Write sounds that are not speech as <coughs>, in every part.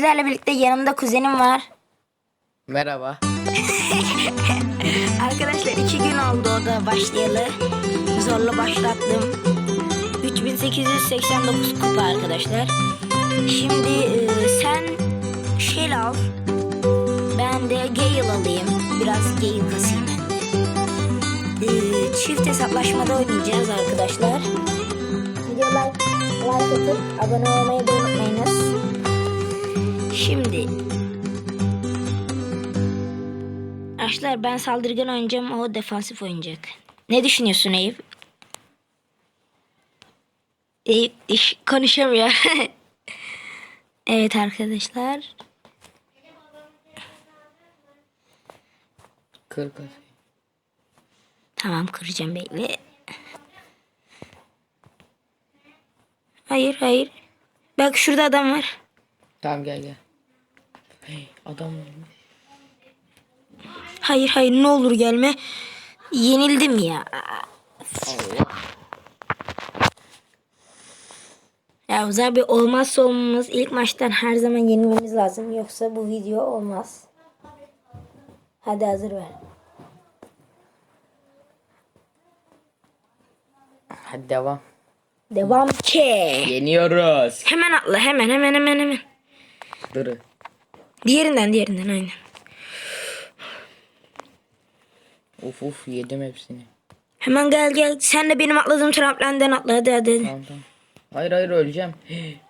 Sizlerle birlikte yanımda kuzenim var. Merhaba. <laughs> Arkadaşlar iki gün oldu o da başlayalı. Zorla başlattım. 3889 kupa arkadaşlar. Şimdi e, sen Shell al. Ben de Gale alayım. Biraz Gale kasayım ben de. E, çift hesaplaşmada oynayacağız arkadaşlar. Videolar like atıp abone olmayı da unutmayınız. Şimdi Arkadaşlar ben saldırgan oynayacağım o defansif oynayacak. Ne düşünüyorsun Eyüp? Eyüp iş konuşamıyor. <laughs> evet arkadaşlar. Kır kasayı. Tamam kıracağım bekle. Hayır hayır. Bak şurada adam var. Tamam gel gel. Hey, adam. Hayır hayır ne olur gelme. Yenildim ya. Ya Uzay Bey olmazsa olmamız ilk maçtan her zaman yenilmemiz lazım. Yoksa bu video olmaz. Hadi hazır ver. Hadi devam. Devam ki. Yeniyoruz. Hemen atla hemen hemen hemen hemen. Dur. Diğerinden diğerinden aynen. Uf uf yedim hepsini. Hemen gel gel. Sen de benim atladığım tramplinden atla hadi hadi. Tamam tamam. Hayır hayır öleceğim. <gasps>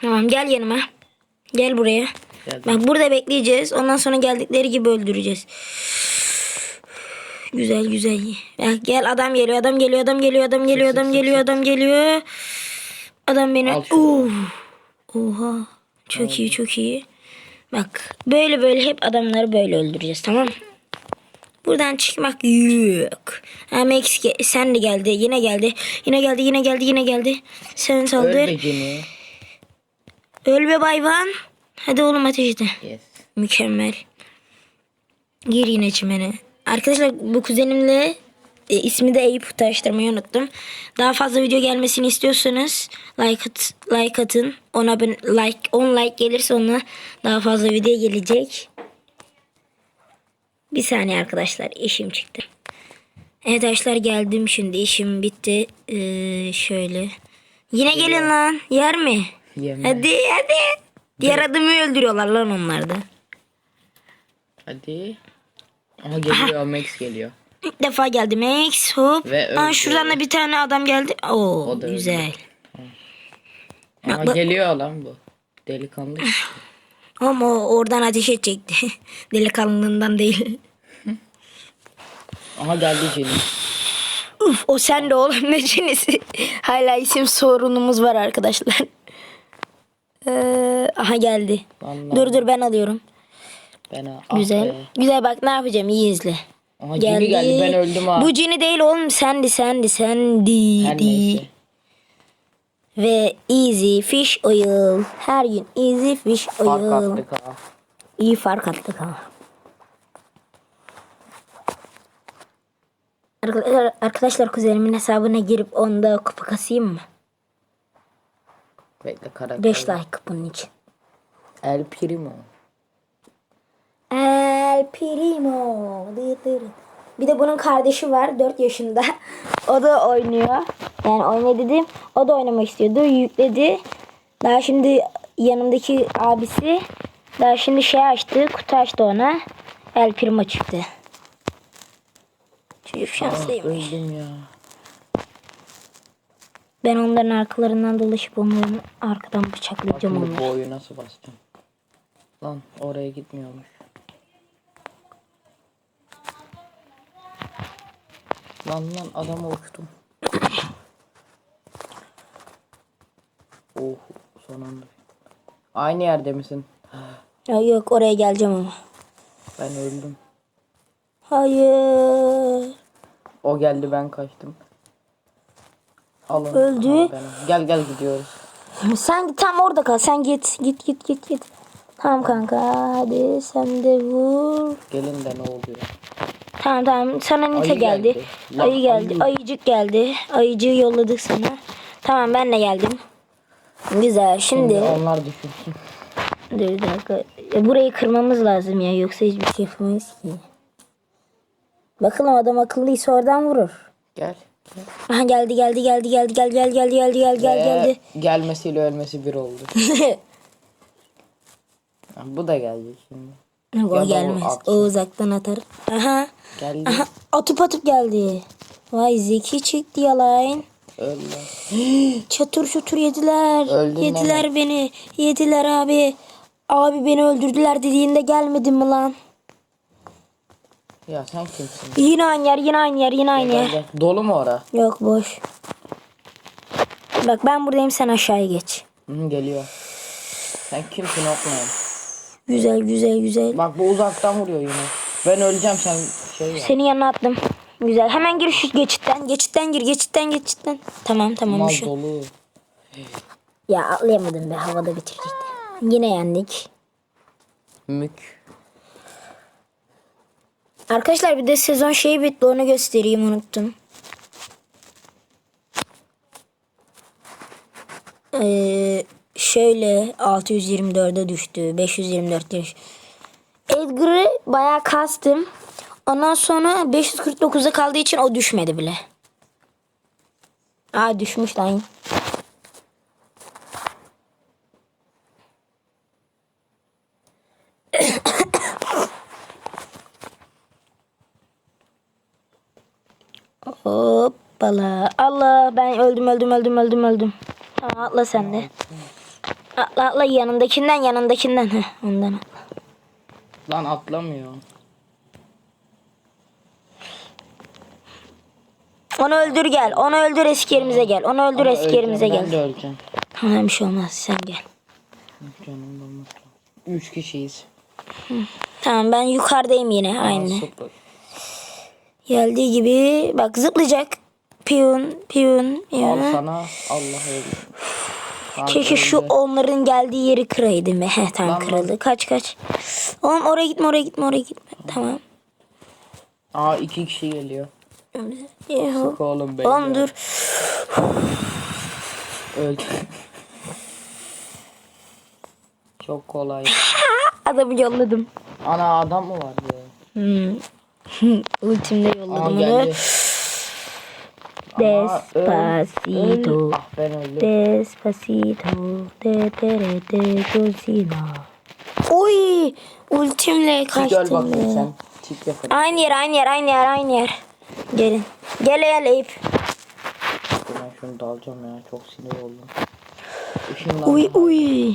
Tamam gel yanıma. Gel buraya. Geldim. Bak burada bekleyeceğiz. Ondan sonra geldikleri gibi öldüreceğiz. <sighs> Güzel güzel. Bak gel adam geliyor adam geliyor adam geliyor adam geliyor adam geliyor adam geliyor. Adam beni. Uf. Oha. Çok iyi çok iyi. Bak böyle böyle hep adamları böyle öldüreceğiz tamam? Buradan çıkmak yok. Ge- sen de geldi. Yine geldi. Yine geldi. Yine geldi. Yine geldi. Sen saldır. Öl be Jenny. Öl be bayvan. Hadi oğlum ateşle. Yes. Mükemmel. Gir yine çimene. Arkadaşlar bu kuzenimle e, ismi de Eyüp taştırmayı unuttum. Daha fazla video gelmesini istiyorsanız like at, like atın. Ona ben like 10 like gelirse ona daha fazla video gelecek. Bir saniye arkadaşlar işim çıktı. Evet arkadaşlar geldim şimdi işim bitti. Ee, şöyle. Yine gelin lan. Yer mi? Yeme. Hadi hadi. Diğer adamı öldürüyorlar lan onlar da. Hadi. Aha geliyor Max geliyor. İlk defa geldi Max hop. Ve Aa, öldü. şuradan da bir tane adam geldi. Oo O da öldü. güzel. Aha bak- geliyor lan bu. Delikanlı. Ama <laughs> o oradan ateş edecekti. <laughs> Delikanlılığından değil. <laughs> Aha geldi Jenny. Uf o sen de oğlum ne cinisi. Hala isim sorunumuz var arkadaşlar. Ee, aha geldi. Vallahi Dur dur ben alıyorum. ben ah Güzel. be. Güzel bak ne yapacağım iyi izle. Aha Jenny geldi ben öldüm ha. Bu cini değil oğlum sendi sendi sendi. Her neyse. Ve easy fish oil. Her gün easy fish Fark oil. attık ha. İyi fark attık ama. Arkadaşlar, arkadaşlar kuzenimin hesabına girip onda kupa kasayım mı? Bekle karakter. 5 like bunun için. El Primo. El Primo. Bir de bunun kardeşi var 4 yaşında. <laughs> O da oynuyor. Yani oyna dedim. O da oynamak istiyordu. Yükledi. Daha şimdi yanındaki abisi daha şimdi şey açtı. Kutu açtı ona. El Primo çıktı. Çocuk şanslıymış. Ben onların arkalarından dolaşıp onların arkadan bıçaklayacağım Şimdi onları. bu oyu nasıl bastım? Lan oraya gitmiyormuş. Lan lan adama uçtum. oh son anda. Aynı yerde misin? Ya yok oraya geleceğim ama. Ben öldüm. Hayır. O geldi ben kaçtım. Alın. Öldü. Al beni. Gel gel gidiyoruz. Sen tam orada kal. Sen git. Git git git git. Tamam kanka. Hadi sen de vur. Gelin de ne oluyor? Tamam tamam. Sana Nite Ayı geldi. geldi. Ayı geldi. ayı. Ayıcık geldi. Ayıcığı yolladık sana. Tamam ben de geldim. Güzel. Şimdi Şimdi onlar düşünsün. Dur bir dakika. E, burayı kırmamız lazım ya yoksa hiçbir şey yapamayız ki. Bakalım adam akıllıysa oradan vurur. Gel. Aha geldi geldi geldi geldi geldi geldi geldi geldi geldi gel geldi. Ee, gelmesiyle ölmesi bir oldu. <laughs> Bu da gelecek şimdi. Yok o gelmez. O uzaktan atar. Aha. Geldi. Aha atıp atıp geldi. Vay zeki çıktı yalan. Öldü. Çatır çutur yediler. Öldün yediler beni. Yediler abi. Abi beni öldürdüler dediğinde gelmedin mi lan? Ya sen kimsin? Yine aynı yer, yine aynı yer, yine aynı yer. Dolu mu ora? Yok boş. Bak ben buradayım sen aşağıya geç. Hı, geliyor. Sen kimsin okmayın. Güzel güzel güzel. Bak bu uzaktan vuruyor yine. Ben öleceğim sen şey yap. Senin yanına attım. Güzel. Hemen gir şu geçitten. Geçitten gir. Geçitten geçitten. Tamam tamam Mal şu. dolu. Ya atlayamadım be havada bitirdik. Yine yendik. Mük. Arkadaşlar bir de sezon şeyi bitti onu göstereyim unuttum. Ee, şöyle 624'e düştü. 524 düştü. Edgar'ı bayağı kastım. Ondan sonra 549'a kaldığı için o düşmedi bile. Aa düşmüş lan. <coughs> Hoppala. Allah ben öldüm öldüm öldüm öldüm öldüm. Tamam atla sen de. Atla atla yanındakinden yanındakinden. Heh, ondan atla. Lan atlamıyor. Onu öldür gel. Onu öldür eski yerimize gel. Onu öldür Ama eski yerimize öleceğim, Ben de gel. öleceğim. Tamam bir şey olmaz sen gel. Canım olmaz. Üç kişiyiz. Tamam ben yukarıdayım yine Aa, aynı. süper. Geldiği gibi bak zıplayacak. Piyun piyun. Al piyun. sana Allah öldü. Keşke şu onların geldiği yeri kıraydım be. Heh tamam Lan, kırıldı. Kaç kaç. Oğlum oraya gitme oraya gitme oraya gitme. Tamam. Aa iki kişi geliyor. Sık oğlum beyler. Oğlum dur. Öldü. Çok kolay. <laughs> Adamı yolladım. Ana adam mı vardı? Hmm. <laughs> Ultimde Aa yolladım onu. Despacito. Ah ben. Despacito. De de de de Dulcina. Oy! Ultimle kaçtım bakayım be. sen. Aynı yer, aynı yer, aynı yer, aynı yer. Gelin. Gel gel Eyüp. Ben şunu da alacağım ya. Çok sinir oldum. Işınlandım. Uy uy.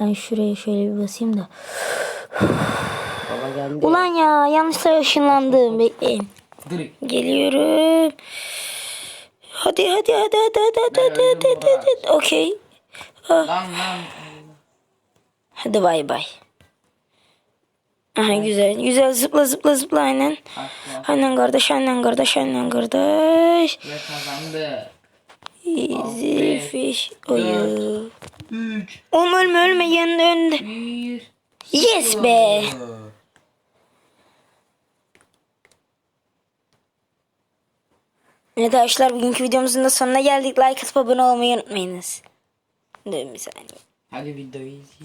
Ben şuraya şöyle bir basayım da. Geldi. Ulan ya yanlışlıkla ışınlandım. Bekleyin. Direkt. Geliyorum. Hadi hadi hadi hadi hadi hadi hadi hadi hadi, hadi. Okey. Lan lan. Hadi bay bay. Aha güzel. Güzel zıpla zıpla zıpla aynen. Atla. Aynen kardeş aynen kardeş aynen kardeş. Ve kazandı. Easy fish. Oyu. 3 Oğlum ölme ölme yanında önde. 1 Yes be. Arkadaşlar bugünkü videomuzun da sonuna geldik. Like atıp abone olmayı unutmayınız. Dur bir saniye. Hadi videoyu izleyelim.